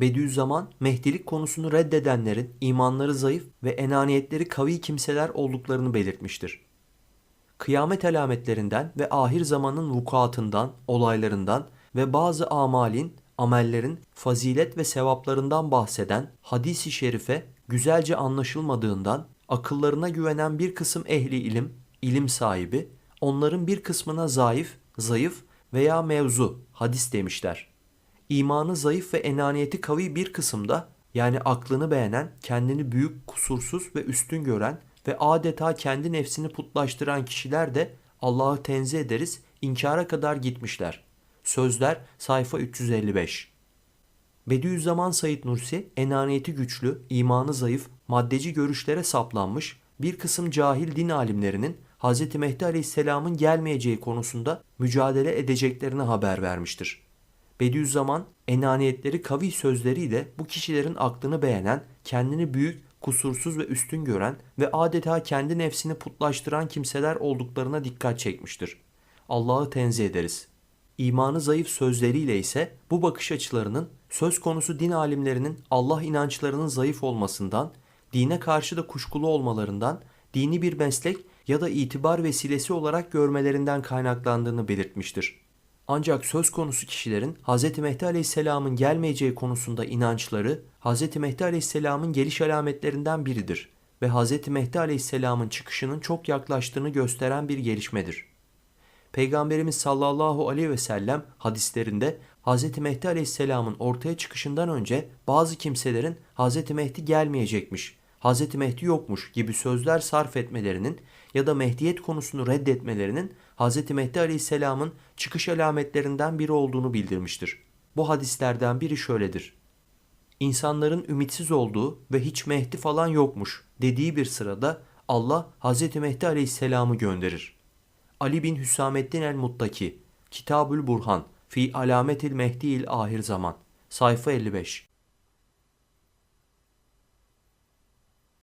Bediüzzaman, Mehdilik konusunu reddedenlerin imanları zayıf ve enaniyetleri kavi kimseler olduklarını belirtmiştir. Kıyamet alametlerinden ve ahir zamanın vukuatından, olaylarından ve bazı amalin, amellerin fazilet ve sevaplarından bahseden hadisi şerife güzelce anlaşılmadığından akıllarına güvenen bir kısım ehli ilim, ilim sahibi, onların bir kısmına zayıf, zayıf veya mevzu, hadis demişler. İmanı zayıf ve enaniyeti kavi bir kısımda yani aklını beğenen, kendini büyük, kusursuz ve üstün gören ve adeta kendi nefsini putlaştıran kişiler de Allah'ı tenzih ederiz inkara kadar gitmişler. Sözler sayfa 355. Bediüzzaman Said Nursi enaniyeti güçlü, imanı zayıf, maddeci görüşlere saplanmış bir kısım cahil din alimlerinin Hz. Mehdi Aleyhisselam'ın gelmeyeceği konusunda mücadele edeceklerini haber vermiştir. Bediüzzaman enaniyetleri kavi sözleriyle bu kişilerin aklını beğenen, kendini büyük, kusursuz ve üstün gören ve adeta kendi nefsini putlaştıran kimseler olduklarına dikkat çekmiştir. Allah'ı tenzih ederiz. İmanı zayıf sözleriyle ise bu bakış açılarının söz konusu din alimlerinin Allah inançlarının zayıf olmasından, dine karşı da kuşkulu olmalarından, dini bir meslek ya da itibar vesilesi olarak görmelerinden kaynaklandığını belirtmiştir. Ancak söz konusu kişilerin Hz. Mehdi Aleyhisselam'ın gelmeyeceği konusunda inançları Hz. Mehdi Aleyhisselam'ın geliş alametlerinden biridir ve Hz. Mehdi Aleyhisselam'ın çıkışının çok yaklaştığını gösteren bir gelişmedir. Peygamberimiz sallallahu aleyhi ve sellem hadislerinde Hz. Mehdi Aleyhisselam'ın ortaya çıkışından önce bazı kimselerin Hz. Mehdi gelmeyecekmiş, Hz. Mehdi yokmuş gibi sözler sarf etmelerinin ya da Mehdiyet konusunu reddetmelerinin Hz. Mehdi Aleyhisselam'ın çıkış alametlerinden biri olduğunu bildirmiştir. Bu hadislerden biri şöyledir. İnsanların ümitsiz olduğu ve hiç Mehdi falan yokmuş dediği bir sırada Allah Hz. Mehdi Aleyhisselam'ı gönderir. Ali bin Hüsamettin el-Muttaki Kitabül Burhan Fi Alametil Mehdi'il Ahir Zaman Sayfa 55